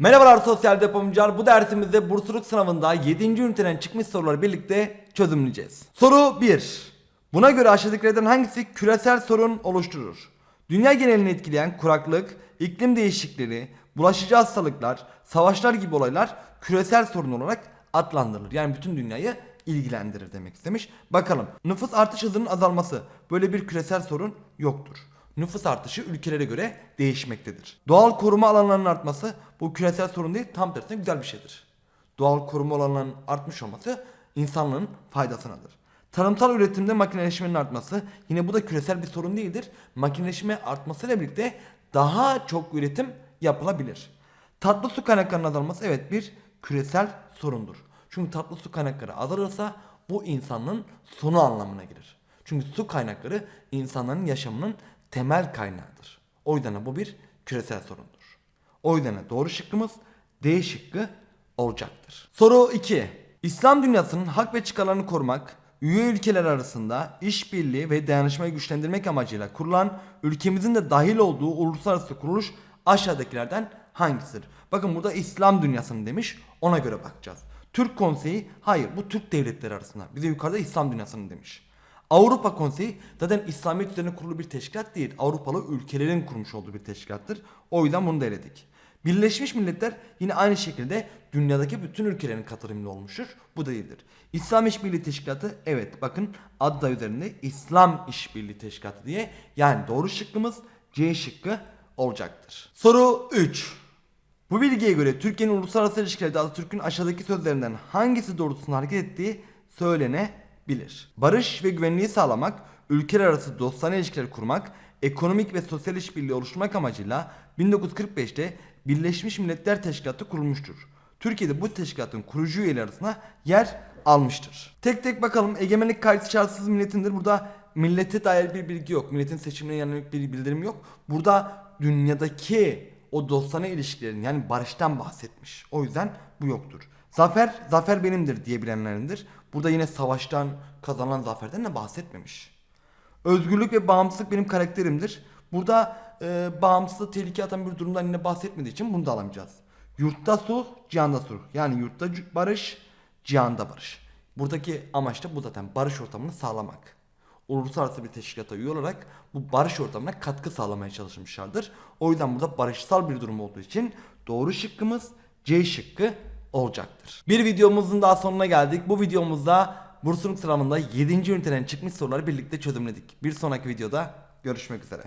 Merhabalar sosyal depomcular. Bu dersimizde bursluluk sınavında 7. üniteden çıkmış soruları birlikte çözümleyeceğiz. Soru 1. Buna göre aşağıdakilerden hangisi küresel sorun oluşturur? Dünya genelini etkileyen kuraklık, iklim değişiklikleri, bulaşıcı hastalıklar, savaşlar gibi olaylar küresel sorun olarak adlandırılır. Yani bütün dünyayı ilgilendirir demek istemiş. Bakalım nüfus artış hızının azalması böyle bir küresel sorun yoktur. Nüfus artışı ülkelere göre değişmektedir. Doğal koruma alanlarının artması bu küresel sorun değil tam tersine güzel bir şeydir. Doğal koruma alanlarının artmış olması insanlığın faydasınadır. Tarımsal üretimde makineleşmenin artması yine bu da küresel bir sorun değildir. Makineleşme artmasıyla birlikte daha çok üretim yapılabilir. Tatlı su kaynaklarının azalması evet bir küresel sorundur. Çünkü tatlı su kaynakları azalırsa bu insanlığın sonu anlamına gelir. Çünkü su kaynakları insanların yaşamının temel kaynağıdır. O yüzden de bu bir küresel sorundur. O yüzden de doğru şıkkımız D şıkkı olacaktır. Soru 2. İslam dünyasının hak ve çıkarlarını korumak, üye ülkeler arasında işbirliği ve dayanışmayı güçlendirmek amacıyla kurulan ülkemizin de dahil olduğu uluslararası kuruluş aşağıdakilerden hangisidir? Bakın burada İslam dünyasını demiş ona göre bakacağız. Türk Konseyi hayır bu Türk devletleri arasında. Bize yukarıda İslam dünyasını demiş. Avrupa Konseyi zaten İslamiyet üzerine kurulu bir teşkilat değil. Avrupalı ülkelerin kurmuş olduğu bir teşkilattır. O yüzden bunu da eledik. Birleşmiş Milletler yine aynı şekilde dünyadaki bütün ülkelerin katılımlı olmuştur. Bu da değildir. İslam İşbirliği Teşkilatı evet bakın adı da üzerinde İslam İşbirliği Teşkilatı diye. Yani doğru şıkkımız C şıkkı olacaktır. Soru 3. Bu bilgiye göre Türkiye'nin uluslararası ilişkilerde Atatürk'ün aşağıdaki sözlerinden hangisi doğrultusunda hareket ettiği söylenebilir. Barış ve güvenliği sağlamak, ülkeler arası dostane ilişkiler kurmak, ekonomik ve sosyal işbirliği oluşturmak amacıyla 1945'te Birleşmiş Milletler Teşkilatı kurulmuştur. Türkiye'de bu teşkilatın kurucu üyeleri arasında yer almıştır. Tek tek bakalım egemenlik kayıtsız şartsız milletindir. Burada millete dair bir bilgi yok. Milletin seçimine yönelik bir bildirim yok. Burada dünyadaki o dostane ilişkilerin yani barıştan bahsetmiş. O yüzden bu yoktur. Zafer, zafer benimdir diyebilenlerindir. Burada yine savaştan kazanan zaferden de bahsetmemiş. Özgürlük ve bağımsızlık benim karakterimdir. Burada e, bağımsızlığı tehlikeye atan bir durumdan yine bahsetmediği için bunu da alamayacağız. Yurtta sulh, cihanda sulh. Yani yurtta barış, cihanda barış. Buradaki amaç da bu zaten barış ortamını sağlamak. Uluslararası bir teşkilata üye olarak bu barış ortamına katkı sağlamaya çalışmışlardır. O yüzden burada barışsal bir durum olduğu için doğru şıkkımız C şıkkı olacaktır. Bir videomuzun daha sonuna geldik. Bu videomuzda bursluluk sınavında 7. üniteden çıkmış soruları birlikte çözümledik. Bir sonraki videoda görüşmek üzere.